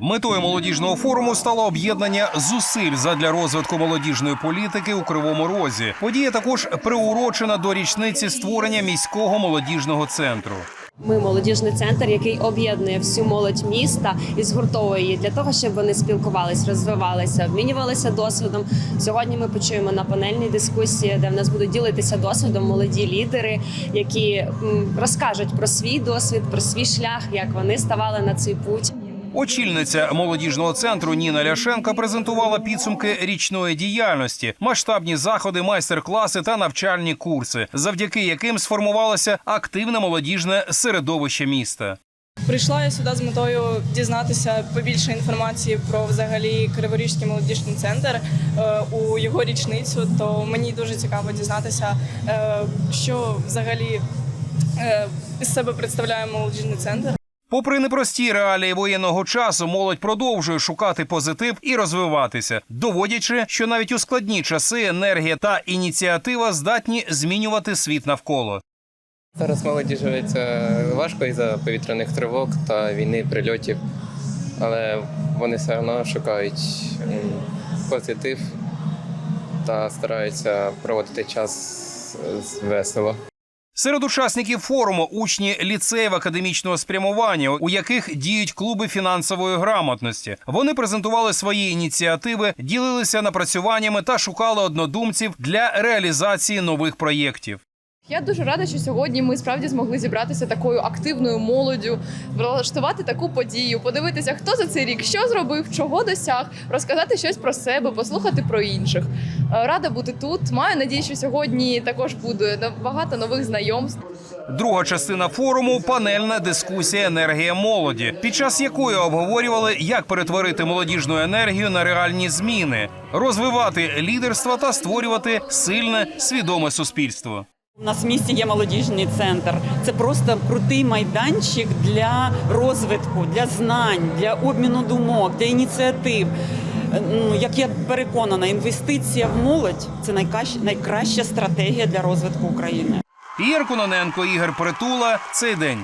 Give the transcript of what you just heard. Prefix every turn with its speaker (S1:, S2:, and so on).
S1: Метою молодіжного форуму стало об'єднання зусиль задля розвитку молодіжної політики у Кривому Розі. Подія також приурочена до річниці створення міського молодіжного центру.
S2: Ми молодіжний центр, який об'єднує всю молодь міста і згуртовує її для того, щоб вони спілкувались, розвивалися, обмінювалися досвідом. Сьогодні ми почуємо на панельній дискусії, де в нас будуть ділитися досвідом молоді лідери, які розкажуть про свій досвід, про свій шлях, як вони ставали на цей путь.
S1: Очільниця молодіжного центру Ніна Ляшенка презентувала підсумки річної діяльності, масштабні заходи, майстер-класи та навчальні курси, завдяки яким сформувалося активне молодіжне середовище міста.
S3: Прийшла я сюди з метою дізнатися побільше інформації про взагалі Криворізький молодіжний центр е, у його річницю. То мені дуже цікаво дізнатися, е, що взагалі е, із себе представляє молодіжний центр.
S1: Попри непрості реалії воєнного часу, молодь продовжує шукати позитив і розвиватися, доводячи, що навіть у складні часи енергія та ініціатива здатні змінювати світ навколо.
S4: Зараз молоді живеться важко із-за повітряних тривог та війни, прильотів, але вони все одно шукають позитив та стараються проводити час весело.
S1: Серед учасників форуму учні ліцеїв академічного спрямування, у яких діють клуби фінансової грамотності. Вони презентували свої ініціативи, ділилися напрацюваннями та шукали однодумців для реалізації нових проєктів.
S5: Я дуже рада, що сьогодні ми справді змогли зібратися такою активною молоддю, влаштувати таку подію, подивитися, хто за цей рік що зробив, чого досяг, розказати щось про себе, послухати про інших. Е, Рада бути тут. Маю надію, що сьогодні також буде багато нових знайомств.
S1: Друга частина форуму панельна дискусія енергія молоді, під час якої обговорювали, як перетворити молодіжну енергію на реальні зміни, розвивати лідерство та створювати сильне свідоме суспільство.
S6: У нас в місті є молодіжний центр. Це просто крутий майданчик для розвитку, для знань, для обміну думок, для ініціатив. Е, Ну, як я переконана, інвестиція в молодь це найкраща, найкраща стратегія для розвитку України.
S1: Ігор Кононенко, Ігор Притула. Цей день.